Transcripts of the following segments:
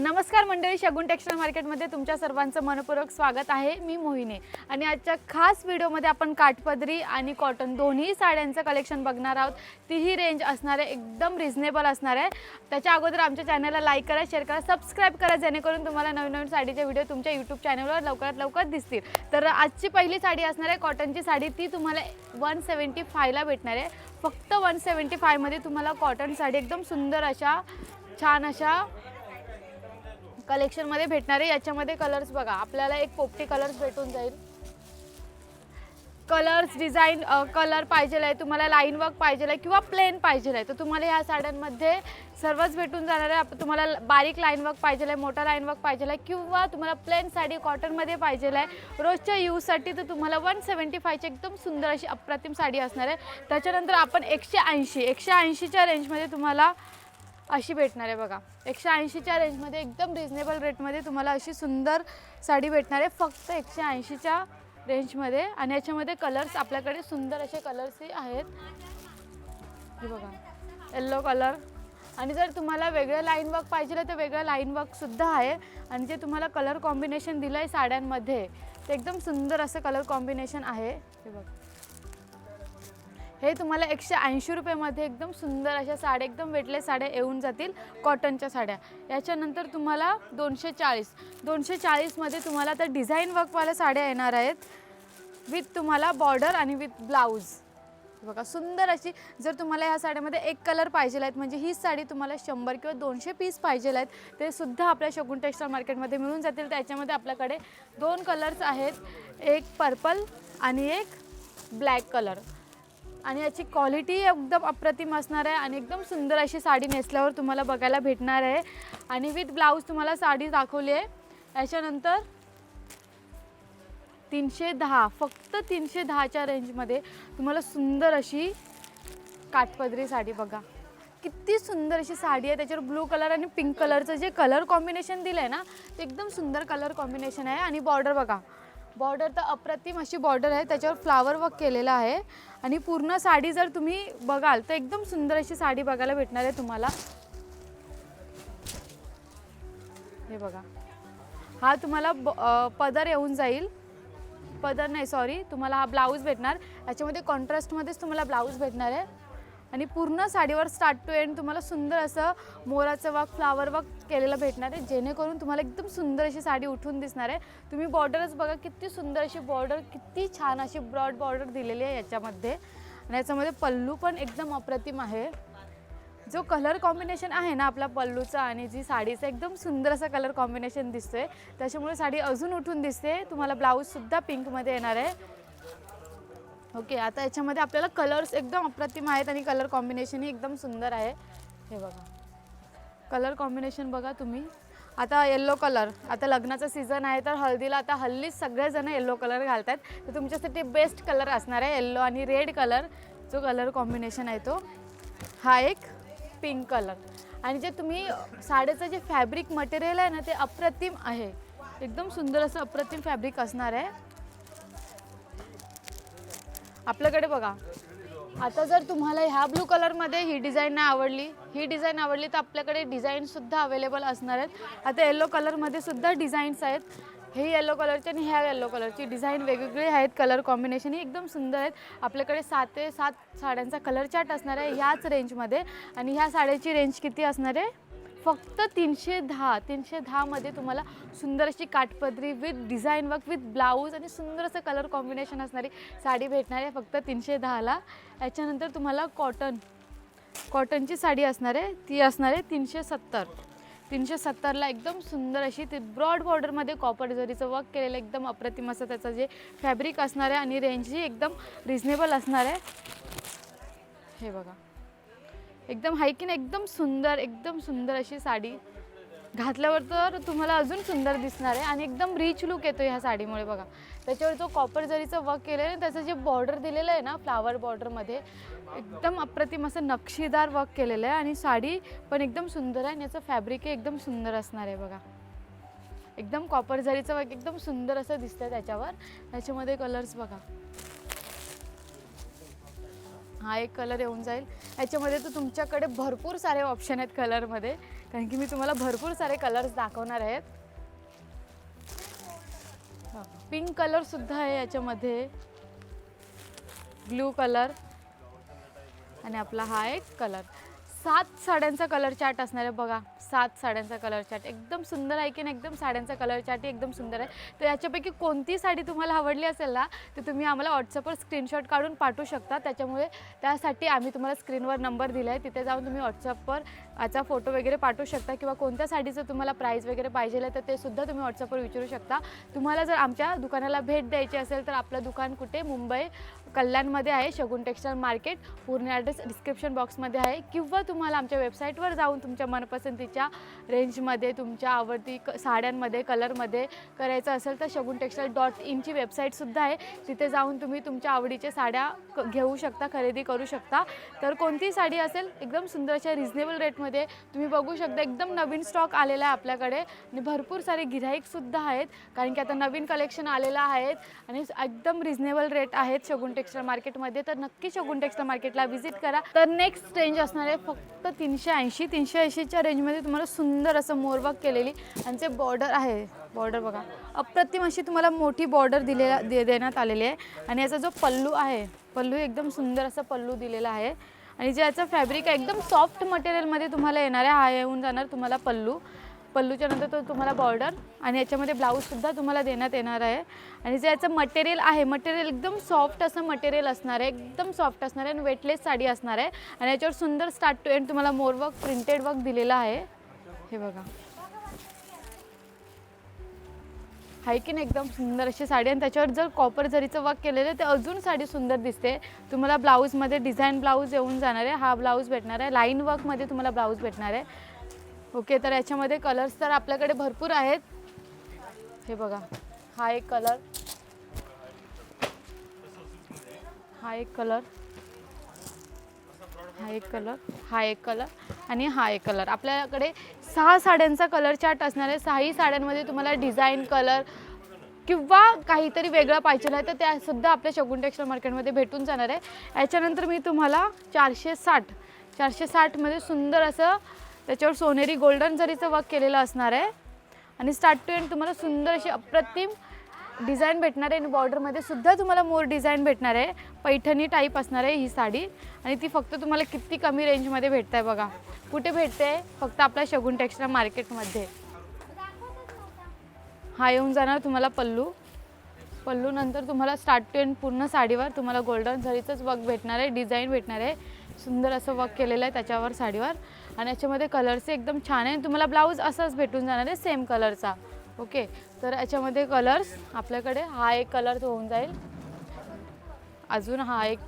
नमस्कार मंडळी शगुन टेक्स्टाईल मार्केटमध्ये तुमच्या सर्वांचं मनपूर्वक स्वागत आहे. मी मोहिनी. आणि आजच्या खास व्हिडिओमध्ये आपण काठपदरी आणि कॉटन दोन्ही साड्यांचं कलेक्शन बघणार आहोत. तीही रेंज असणार आहे एकदम रिझनेबल असणार. आहे त्याच्या अगोदर आमच्या चॅनलला लाईक करा शेअर करा सबस्क्राईब करा जेणेकरून तुम्हाला नवीन नवीन साडीचे व्हिडिओ तुमच्या यूट्यूब चॅनलवर लवकरात लवकर दिसतील. तर आजची पहिली साडी असणार आहे कॉटनची साडी ती तुम्हाला वन सेवन्टी फायला भेटणार आहे. फक्त वन सेवन्टी फायमध्ये तुम्हाला कॉटन साडी एकदम सुंदर अशा छान अशा कलेक्शनमध्ये भेटणार आहे याच्यामध्ये कलर्स बघा. आपल्याला एक पोपटी कलर्स भेटून जाईल. कलर्स डिझाईन कलर पाहिजे आहे तुम्हाला लाईन वर्क पाहिजे आहे किंवा प्लेन पाहिजे आहे तर तुम्हाला ह्या साड्यांमध्ये सर्वच भेटून जाणार आहे. तुम्हाला बारीक लाईन वर्क पाहिजे आहे मोठा लाईन वर्क पाहिजे आहे किंवा तुम्हाला प्लेन साडी कॉटनमध्ये पाहिजे आहे रोजच्या यूजसाठी तर तुम्हाला वन सेवन्टी फायची एकदम सुंदर अशी अप्रतिम साडी असणार आहे. त्याच्यानंतर आपण एकशे ऐंशी एकशे ऐंशीच्या रेंजमध्ये तुम्हाला अशी भेटणार आहे बघा. एकशे ऐंशीच्या रेंजमध्ये एकदम रिझनेबल रेटमध्ये तुम्हाला अशी सुंदर साडी भेटणार आहे. फक्त एकशे ऐंशीच्या रेंजमध्ये आणि याच्यामध्ये कलर्स आपल्याकडे सुंदर असे कलर्सही आहेत. हे बघा. येल्लो कलर आणि जर तुम्हाला वेगळं लाईन वर्क पाहिजे तर वेगळं लाईन वर्कसुद्धा आहे. आणि जे तुम्हाला कलर कॉम्बिनेशन दिलं आहे साड्यांमध्ये ते एकदम सुंदर असं कलर कॉम्बिनेशन आहे. हे बघा. हे तुम्हाला एकशे ऐंशी रुपयामध्ये एकदम सुंदर अशा साड्या एकदम वेटलेस साड्या येऊन जातील कॉटनच्या साड्या. याच्यानंतर तुम्हाला दोनशे चाळीस. दोनशे चाळीसमध्ये तुम्हाला तर डिझाईन वर्कवाल्या साड्या येणार आहेत. विथ तुम्हाला बॉर्डर आणि विथ ब्लाऊज बघा सुंदर अशी जर तुम्हाला ह्या साड्यामध्ये एक कलर पाहिजे आहेत म्हणजे हीच साडी तुम्हाला शंभर किंवा दोनशे पीस पाहिजे आहेत ते सुद्धा आपल्या शगुन टेक्स्टाईल मार्केटमध्ये मिळून जातील. त्याच्यामध्ये आपल्याकडे दोन कलर्स आहेत एक पर्पल आणि एक ब्लॅक कलर आणि याची क्वालिटी एकदम अप्रतिम असणार आहे आणि एकदम सुंदर अशी साडी नेसल्यावर तुम्हाला बघायला भेटणार आहे. आणि विथ ब्लाऊज तुम्हाला साडी दाखवली आहे. याच्यानंतर तीनशे दहा फक्त तीनशे दहाच्या रेंजमध्ये तुम्हाला सुंदर अशी काठपदरी साडी बघा. किती सुंदर अशी साडी आहे. त्याच्यावर ब्लू कलर आणि पिंक कलरचं जे कलर कॉम्बिनेशन दिलं आहे ना ते एकदम सुंदर कलर कॉम्बिनेशन आहे. आणि बॉर्डर बघा. बॉर्डर तर अप्रतिम अशी बॉर्डर आहे त्याच्यावर फ्लावर वर्क केलेलं आहे. आणि पूर्ण साडी जर तुम्ही बघाल तर एकदम सुंदर अशी साडी बघायला भेटणार आहे तुम्हाला. हे बघा. हा तुम्हाला ब- पदर येऊन जाईल. पदर नाही सॉरी तुम्हाला हा ब्लाऊज भेटणार. याच्यामध्ये कॉन्ट्रास्टमध्येच तुम्हाला ब्लाऊज भेटणार आहे. आणि पूर्ण साडीवर स्टार्ट टू एंड तुम्हाला सुंदर असं मोराचं वर्क फ्लावर वर्क केलेलं भेटणार आहे. जेणेकरून तुम्हाला एकदम सुंदर अशी साडी उठून दिसणार आहे. तुम्ही बॉर्डरच बघा किती सुंदर अशी बॉर्डर किती छान अशी ब्रॉड बॉर्डर दिलेली आहे याच्यामध्ये. आणि याच्यामध्ये पल्लू पण एकदम अप्रतिम आहे. जो कलर कॉम्बिनेशन आहे ना आपला पल्लूचा आणि जी साडीचा एकदम सुंदर असा कलर कॉम्बिनेशन दिसतोय. त्याच्यामुळे साडी अजून उठून दिसते. तुम्हाला ब्लाऊजसुद्धा पिंकमध्ये येणार आहे. ओके आता याच्यामध्ये आपल्याला कलर्स एकदम अप्रतिम आहेत आणि कलर कॉम्बिनेशनही एकदम सुंदर आहे. हे बघा. कलर कॉम्बिनेशन बघा तुम्ही. आता येल्लो कलर आता लग्नाचा सीझन आहे तर हळदीला आता हल्लीच सगळेजण येल्लो कलर घालतात तर तुमच्यासाठी बेस्ट कलर असणार आहे येल्लो आणि रेड कलर जो कलर कॉम्बिनेशन आहे तो. हा एक पिंक कलर आणि जे तुम्ही साडीचं जे फॅब्रिक मटेरियल आहे ना ते अप्रतिम आहे. एकदम सुंदर असं अप्रतिम फॅब्रिक असणार आहे. आपल्याकडे बघा. आता जर तुम्हाला ह्या ब्लू कलरमध्ये ही डिझाईन नाही आवडली ही डिझाईन आवडली तर आपल्याकडे डिझाईनसुद्धा अवेलेबल असणार आहेत. आता येलो कलरमध्ये सुद्धा डिझाईन्स आहेत. हे येलो कलरची आणि ह्या येलो कलरची डिझाईन वेगवेगळी आहेत. कलर कॉम्बिनेशन ही एकदम सुंदर आहेत. आपल्याकडे सात ते सात साड्यांचा कलर चार्ट असणार आहे ह्याच रेंजमध्ये आणि ह्या साड्याची रेंज किती असणार आहे? फक्त तीनशे दहा तीनशे दहामध्ये तुम्हाला सुंदर अशी काठपदरी with design work with blouse आणि सुंदर असं कलर कॉम्बिनेशन असणारी साडी भेटणार आहे फक्त तीनशे दहाला याच्यानंतर तुम्हाला कॉटन कॉटनची साडी असणार आहे. ती असणार आहे तीनशे सत्तर. तीनशे सत्तरला एकदम सुंदर अशी ती ब्रॉड बॉर्डरमध्ये कॉपर जरीचं वर्क केलेलं एकदम अप्रतिम असं त्याचं जे फॅब्रिक असणार आहे आणि रेंजही एकदम रिझनेबल असणार आहे. हे बघा. एकदम हायकीन एकदम सुंदर एकदम सुंदर अशी साडी. घातल्यावर तर तुम्हाला अजून सुंदर दिसणार आहे आणि एकदम रिच लुक येतो ह्या साडीमुळे बघा. त्याच्यावर जो कॉपर जरीचं वर्क केलेलं आहे त्याचं जे बॉर्डर दिलेलं आहे ना फ्लावर बॉर्डरमध्ये एकदम अप्रतिम असं नक्षीदार वर्क केलेलं आहे आणि साडी पण एकदम सुंदर आहे आणि याचं फॅब्रिकही एकदम सुंदर असणार आहे बघा. एकदम कॉपर जरीचं वर्क एकदम सुंदर असं दिसतंय त्याच्यावर. त्याच्यामध्ये कलर्स बघा. हा एक कलर येऊन जाईल. याच्यामध्ये तर तुमच्याकडे भरपूर सारे ऑप्शन आहेत कलरमध्ये कारण की मी तुम्हाला भरपूर सारे कलर्स दाखवणार आहेत. पिंक कलरसुद्धा आहे याच्यामध्ये. ब्लू कलर आणि आपला हा एक कलर सात साड्यांचा कलर चार्ट असणार आहे बघा. सात साड्यांचा कलर चार्ट एकदम सुंदर आहे की नाही? एकदम साड्यांचा कलर चार्ट एकदम सुंदर आहे. तर याच्यापैकी कोणती साडी तुम्हाला आवडली असेल ना तर तुम्ही आम्हाला व्हॉट्सअपवर स्क्रीनशॉट काढून पाठवू शकता. त्याच्यामुळे त्यासाठी आम्ही तुम्हाला स्क्रीनवर नंबर दिला आहे तिथे जाऊन तुम्ही व्हॉट्सअपवर याचा फोटो वगैरे पाठवू शकता किंवा कोणत्या साडीचं तुम्हाला प्राईस वगैरे पाहिजे आहे तर ते सुद्धा तुम्ही व्हॉट्सअपवर विचारू शकता. तुम्हाला जर आमच्या दुकानाला भेट द्यायची असेल तर आपलं दुकान कुठे? मुंबई कल्याणमध्ये आहे शगुन टेक्स्टाईल मार्केट. पूर्ण ॲड्रेस डिस्क्रिप्शन बॉक्समध्ये आहे. किंवा तुम्हाला आमच्या वेबसाईटवर जाऊन तुमच्या मनपसंतीच्या रेंजमध्ये तुमच्या आवडती क साड्यांमध्ये कलरमध्ये करायचं असेल तर शगुन टेक्स्टाईल डॉट इनची वेबसाईटसुद्धा आहे. तिथे जाऊन तुम्ही तुमच्या आवडीच्या साड्या क घेऊ शकता खरेदी करू शकता. तर कोणती साडी असेल एकदम सुंदर अशा रिझनेबल रेटमध्ये तुम्ही बघू शकता. एकदम नवीन स्टॉक आलेला आहे आपल्याकडे. आणि भरपूर सारे गिऱ्हाईकसुद्धा आहेत. कारण की आता नवीन कलेक्शन आलेलं आहेत आणि एकदम रिझनेबल रेट आहेत शगुन टेक्स्टाईल मार्केटमध्ये तर नक्की शगुन टेक्स्टाईल मार्केटला व्हिजिट करा. तर नेक्स्ट रेंज असणार आहे फक्त तीनशे ऐंशी तीनशे ऐंशीच्या रेंजमध्ये तुम्हाला सुंदर असं मोरवक केलेली आणि जे बॉर्डर आहे बॉर्डर बघा अप्रतिम अशी तुम्हाला मोठी बॉर्डर दिलेला दे देण्यात आलेली आहे. आणि याचा जो पल्लू आहे पल्लू एकदम सुंदर असा पल्लू दिलेला आहे. आणि जे याचं फॅब्रिक आहे एकदम सॉफ्ट मटेरियलमध्ये तुम्हाला येणार आहे हा येऊन जाणार तुम्हाला पल्लू. पल्लूच्या नंतर तो तुम्हाला बॉर्डर आणि याच्यामध्ये ब्लाऊजसुद्धा तुम्हाला देण्यात येणार आहे. आणि जे याचं मटेरियल आहे मटेरियल एकदम सॉफ्ट असं मटेरियल असणार आहे एकदम सॉफ्ट असणार आहे आणि वेटलेस साडी असणार आहे. आणि याच्यावर सुंदर स्टार्ट टू एंड तुम्हाला मोरवर्क प्रिंटेड वर्क दिलेलं आहे. हे बघा. आहे की नाही? एकदम सुंदर अशी साडी आणि त्याच्यावर जर कॉपर जरीचं वर्क केलेलं आहे ते अजून साडी सुंदर दिसते. तुम्हाला ब्लाऊजमध्ये डिझाईन ब्लाऊज येऊन जाणार आहे. हा ब्लाऊज भेटणार आहे. लाईन वर्कमध्ये तुम्हाला ब्लाऊज भेटणार आहे. ओके तर याच्यामध्ये कलर्स तर आपल्याकडे भरपूर आहेत. हे बघा हा एक कलर हा एक कलर हा एक कलर हा एक कलर आणि हा एक कलर आपल्याकडे सहा साड्यांचा कलर चार्ट असणार आहे. सहाही साड्यांमध्ये तुम्हाला डिझाईन कलर किंवा काहीतरी वेगळं पाहिजे आहे तर त्यासुद्धा आपल्या शगुन टेक्स्टाईल मार्केटमध्ये भेटून जाणार आहे. याच्यानंतर मी तुम्हाला चारशे साठ चारशे साठमध्ये सुंदर असं त्याच्यावर सोनेरी गोल्डन जरीचं वर्क केलेलं असणार आहे. आणि स्टार्ट टू एंड तुम्हाला सुंदर अशी अप्रतिम डिझाईन भेटणार आहे. आणि बॉर्डरमध्ये सुद्धा तुम्हाला मोर डिझाईन भेटणार आहे. पैठणी टाईप असणार आहे ही साडी. आणि ती फक्त तुम्हाला किती कमी रेंजमध्ये भेटत आहे बघा. कुठे भेटते? फक्त आपल्या शगुन टेक्स्टाईल मार्केटमध्ये हा येऊन जाणार तुम्हाला पल्लू. पल्लू नंतर तुम्हाला स्टार्ट टू एंड पूर्ण साडीवर तुम्हाला गोल्डन झरीचंच वर्क भेटणार आहे. डिझाईन भेटणार आहे. सुंदर असं वर्क केलेलं आहे त्याच्यावर साडीवर. आणि याच्यामध्ये कलर्स एकदम छान आहे. तुम्हाला ब्लाऊज असाच भेटून जाणार आहे सेम कलरचा ओके तर याच्यामध्ये कलर्स आपल्याकडे हा एक कलर होऊन जाईल. अजून हा एक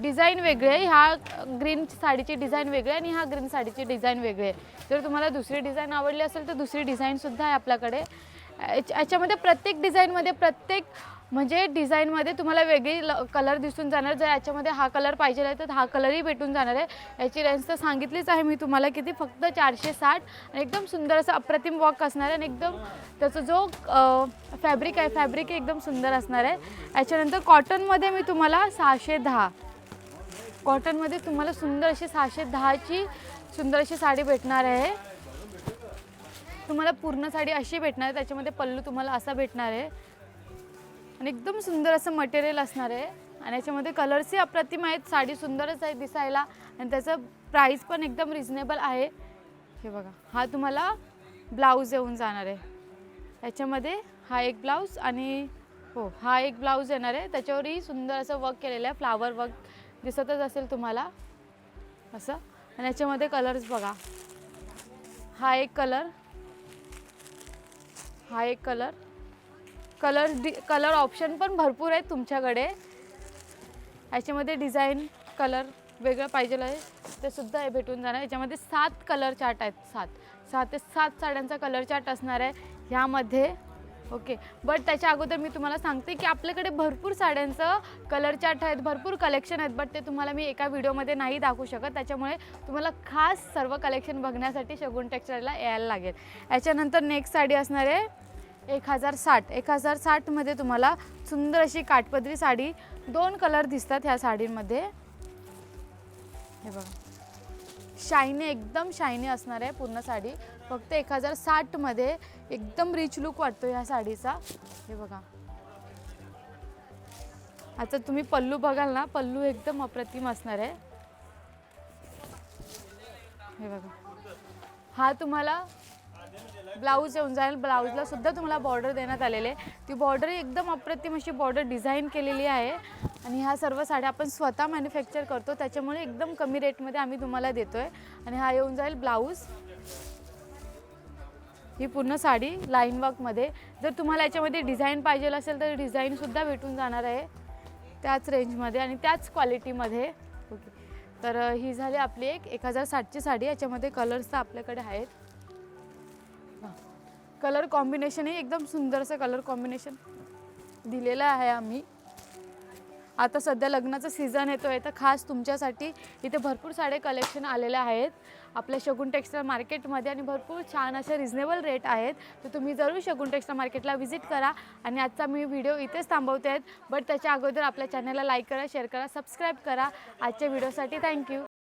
डिझाईन वेगळी आहे. ह्या ग्रीन साडीची डिझाईन वेगळी आहे आणि ह्या ग्रीन साडीची डिझाईन वेगळी आहे. जर तुम्हाला दुसरी डिझाईन आवडली असेल तर दुसरी डिझाईनसुद्धा आहे आपल्याकडे. याच्यामध्ये प्रत्येक डिझाईनमध्ये प्रत्येक म्हणजे डिझाईनमध्ये तुम्हाला वेगळी ल कलर दिसून जाणार. जर याच्यामध्ये हा कलर पाहिजे आहे तर हा कलरही भेटून जाणार आहे. याची रेंज तर सांगितलीच आहे मी तुम्हाला किती फक्त चारशे साठ. आणि एकदम सुंदर असं अप्रतिम वॉक असणार आहे. आणि एकदम त्याचा जो फॅब्रिक आहे फॅब्रिक एकदम सुंदर असणार आहे. याच्यानंतर कॉटनमध्ये मी तुम्हाला सहाशे दहा. कॉटनमध्ये तुम्हाला सुंदर अशी सहाशे दहाची सुंदर अशी साडी भेटणार आहे. तुम्हाला पूर्ण साडी अशी भेटणार आहे त्याच्यामध्ये पल्लू तुम्हाला असा भेटणार आहे. आणि एकदम सुंदर असं मटेरियल असणार आहे. आणि याच्यामध्ये कलर्सही अप्रतिम आहेत साडी सुंदरच आहे दिसायला. आणि त्याचं प्राईस पण एकदम रिझनेबल आहे. हे बघा हा तुम्हाला ब्लाऊज येऊन जाणार आहे. याच्यामध्ये हा एक ब्लाऊज आणि हो हा एक ब्लाऊज येणार आहे. त्याच्यावरही सुंदर असं वर्क केलेलं आहे फ्लावर वर्क दिसतच असेल तुम्हाला. असं. आणि याच्यामध्ये कलर्स बघा. हा एक कलर हा एक कलर. कलर डि कलर ऑप्शन पण भरपूर आहेत तुमच्याकडे. याच्यामध्ये डिझाईन कलर वेगळं पाहिजे आहे. ते सुद्धा हे भेटून जाणार. याच्यामध्ये सात कलर चार्ट आहेत सात. सात ते सात साड्यांचा कलर चार्ट असणार आहे. ह्यामध्ये ओके. बट त्याच्या अगोदर मी तुम्हाला सांगते की आपल्याकडे भरपूर साड्यांचं कलर चार्ट आहेत भरपूर कलेक्शन आहेत बट ते तुम्हाला मी एका व्हिडिओमध्ये नाही दाखवू शकत. त्याच्यामुळे तुम्हाला खास सर्व कलेक्शन बघण्यासाठी शगुन टेक्स्टाईलला यायला लागेल. याच्यानंतर नेक्स्ट साडी असणार आहे एक हजार साठ. एक हजार साठमध्ये तुम्हाला सुंदर अशी काठपदरी साडी दोन कलर दिसतात ह्या साडींमध्ये. हे बघा. शायनी एकदम शायनी असणार आहे पूर्ण साडी. फक्त एक हजार साठमध्ये एकदम रिच लुक वाटतो ह्या साडीचा. हे बघा. आता तुम्ही पल्लू बघाल ना पल्लू एकदम अप्रतिम असणार आहे. हे बघा. हा तुम्हाला ब्लाऊज येऊन जाईल. ब्लाऊजला सुद्धा तुम्हाला बॉर्डर देण्यात आलेले आहे. ती बॉर्डर एकदम अप्रतिम अशी बॉर्डर डिझाईन केलेली आहे. आणि ह्या सर्व साड्या आपण स्वतः मॅन्युफॅक्चर करतो. त्याच्यामुळे एकदम कमी रेटमध्ये आम्ही तुम्हाला देतो आहे आणि हा येऊन जाईल ब्लाऊज. ही पूर्ण साडी लाईन वर्कमध्ये जर तुम्हाला याच्यामध्ये डिझाईन पाहिजे असेल तर डिझाईनसुद्धा भेटून जाणार आहे. त्याच रेंजमध्ये आणि त्याच क्वालिटीमध्ये ओके तर ही झाली आपली एक एक हजार साठची साडी. याच्यामध्ये कलर्स तर आपल्याकडे आहेत. कलर कॉम्बिनेशनही एकदम सुंदरसं कलर कॉम्बिनेशन दिलेलं आहे आम्ही. आता सध्या लग्नाचा सीझन येतो आहे तर खास तुमच्यासाठी इथे भरपूर साडे कलेक्शन आलेले आहेत. आपल्या शगुन टेक्स्टाईल मार्केटमध्ये आणि भरपूर छान असे रिझनेबल रेट आहेत. तर तुम्ही जरूर शगुन टेक्स्टाईल मार्केटला व्हिजिट करा आणि आजचा मी व्हिडिओ इथेच थांबवते. आहेत बट त्याच्या अगोदर आपल्या चॅनलला लाईक करा शेअर करा सबस्क्राईब करा. आजच्या व्हिडिओसाठी थँक्यू